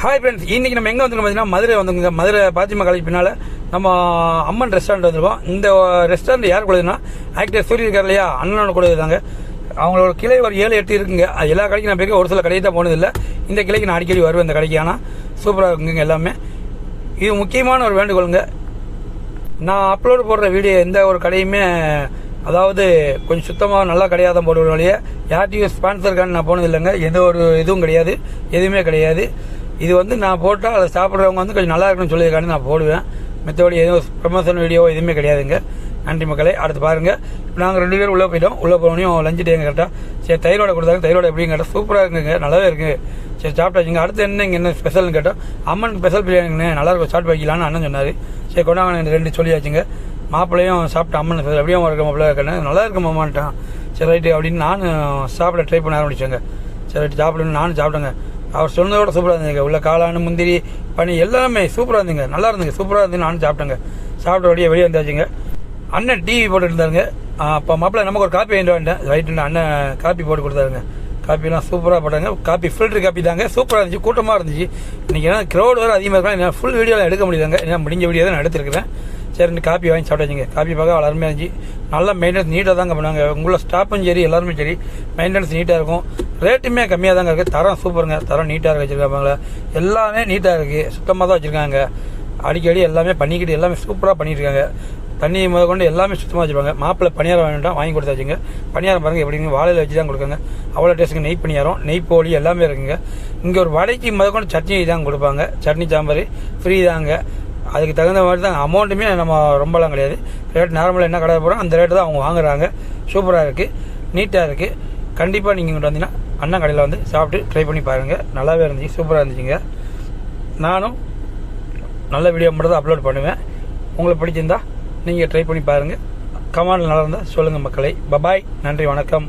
Hi friends இன்னைக்கு நம்ம எங்கே வந்துருக்கோம் பார்த்தீங்கன்னா மதுரை வந்துருங்க மதுரை பாத்திமா காலேஜ் பின்னால் நம்ம அம்மன் ரெஸ்டாரண்ட் வந்துருக்கோம். இந்த ரெஸ்டாரண்ட் யார் கூடதுன்னா ஆக்டர் சூரிய இருக்கார் இல்லையா? அண்ணனோட கூட இருந்தாங்க அவங்களோட கிளை ஒரு ஏழு எட்டு இருக்குங்க. அது எல்லா கடைக்கும் நான் போய் ஒரு சில கடைக்கு தான் போனதில்லை. இந்த கிளைக்கு நான் அடிக்கடி வருவேன் இந்த கடைக்கு. ஆனால் சூப்பராக இருக்குங்க எல்லாமே. இது முக்கியமான ஒரு வேண்டுகோளுங்க. நான் அப்லோடு போடுற வீடியோ எந்த ஒரு கடையுமே அதாவது கொஞ்சம் சுத்தமாக நல்லா கடையாக தான் போடுற வழியே யார்ட்டையும் ஸ்பான்சருக்கான நான் போனதில்லைங்க. எந்த ஒரு இதுவும் கிடையாது. எதுவுமே கிடையாது. இது வந்து நான் போட்டால் அதை சாப்பிட்றவங்க வந்து கொஞ்சம் நல்லா இருக்குன்னு சொல்லியிருக்காங்க நான் போடுவேன். மற்றபடி எதுவும் ப்ரமோஷன் வீடியோ எதுவுமே கிடையாதுங்க. நன்றி மக்களே. அடுத்து பாருங்கள் இப்போ நாங்கள் ரெண்டு பேரும் உள்ளே போயிட்டோம். உள்ளே போனோம் லஞ்சு டேங்க கரெக்டாக சரி தயிரோட கொடுத்தாங்க. தயிரோட எப்படின்னு கேட்டால் சூப்பராக இருக்குங்க. நல்லாவே இருக்குது சரி சாப்பிட்டாச்சுங்க அடுத்து என்ன இங்கே என்ன ஸ்பெஷல்னு கேட்டோம் அம்மன் ஸ்பெஷல் பிரியாணிங்கண்ணே நல்லா இருக்கும். சாப்பிட்டு வைக்கலான்னு அண்ணன் சொன்னார். சரி கொண்டாங்க எனக்கு ரெண்டு சொல்லியாச்சுங்க. மாப்பிள்ளையும் சாப்பிட்டு அம்மன் ஸ்பெஷல் எப்படியும் இருக்க மாப்பிள்ளை இருக்கேன். நல்லா இருக்கு மாமான்ட்டான். சரி ரைட்டு அப்படின்னு நானும் சாப்பிட ட்ரை பண்ண ஆரம்பிச்சேங்க. சரி ரைட்டு சாப்பிடணும் நானும் சாப்பிட்டேங்க. அவர் சொன்னதோட சூப்பராக இருந்துங்க உள்ள காளான் முந்திரி பனி எல்லாமே சூப்பராக இருந்துங்க நல்லா இருந்துங்க சூப்பராக இருந்து நானும் சாப்பிட்டேங்க. சாப்பிட்ட வழியே வெளியே வந்தாச்சுங்க. அண்ணன் டிவி போட்டுட்டு இருந்தாருங்க. அப்போ மாப்பிள்ளை நமக்கு ஒரு காப்பி வாங்கிட்டு வந்துட்டேன். ரைட்டு அண்ணன் காப்பி போட்டு கொடுத்தாருங்க. காப்பிலாம் சூப்பராக போட்டாங்க. காப்பி ஃபில்டர் காப்பி தாங்க. சூப்பராக இருந்துச்சு. கூட்டமாக இருந்துச்சு. இன்றைக்கி ஏன்னா க்ரௌட் வேறு அதிகமாக இருக்கலாம் என்ன ஃபுல் வீடியோலாம் எடுக்க முடியலங்க. ஏன்னா முடிஞ்ச வீடியோ தான் நான் எடுத்துருக்கிறேன். சரி ரெண்டு காப்பி வாங்கி சாப்பிட்டாச்சுங்க. காப்பி பார்க்க அருமையாக இருந்துச்சு. நல்லா மெயின்டெனன்ஸ் நீட்டாக தாங்க பண்ணுவாங்க. உங்களை ஸ்டாஃப்பும் சரி எல்லாருமே சரி. மெயின்டெனன்ஸ் நீட்டாக இருக்கும். ரேட்டுமே கம்மியாக தாங்க இருக்குது தரம் சூப்பருங்க. தரம் நீட்டாக இருக்க எல்லாமே நீட்டாக இருக்குது சுத்தமாக தான் வச்சுருக்காங்க. அடிக்கடி எல்லாமே பண்ணிக்கிட்டு எல்லாமே சூப்பராக பண்ணியிருக்காங்க தண்ணி முத கொண்டு எல்லாமே சுத்தமாக வச்சுருப்பாங்க. மாப்பிள்ளை பணியாரம் வேண்டாம் வாங்கி கொடுத்தாச்சுங்க. பணியாரம் பாருங்க எப்படிங்க வாழையில வச்சு தான் கொடுக்குங்க அவ்வளோ டேஸ்ட்டுங்க நெய் பணியாரம் நெய் போலி எல்லாமே இருக்குங்க. இங்கே ஒரு வடைக்கு முத கொண்டு சட்னி தான் கொடுப்பாங்க. சட்னி சாம்பார் ஃப்ரீ தாங்க. அதுக்கு தகுந்த மாதிரி தான் அமௌண்ட்டுமே நம்ம ரொம்பலாம் கிடையாது. ரேட் நார்மலாக என்ன கடை போகிறோம் அந்த ரேட்டு தான் அவங்க வாங்குறாங்க. சூப்பராக இருக்குது நீட்டாக இருக்குது கண்டிப்பாக நீங்கள் இங்கிட்ட வந்தீங்கன்னா அண்ணன் கடையில் வந்து சாப்பிட்டு ட்ரை பண்ணி பாருங்கள் நல்லாவே இருந்துச்சு சூப்பராக இருந்துச்சுங்க. நானும் நல்ல வீடியோ மட்டும் தான் அப்லோட் பண்ணுவேன். உங்களுக்கு பிடிச்சிருந்தா நீங்கள் ட்ரை பண்ணி பாருங்கள் கமெண்ட் நல்லா இருந்தால் சொல்லுங்கள் மக்களை. பபாய் நன்றி வணக்கம்.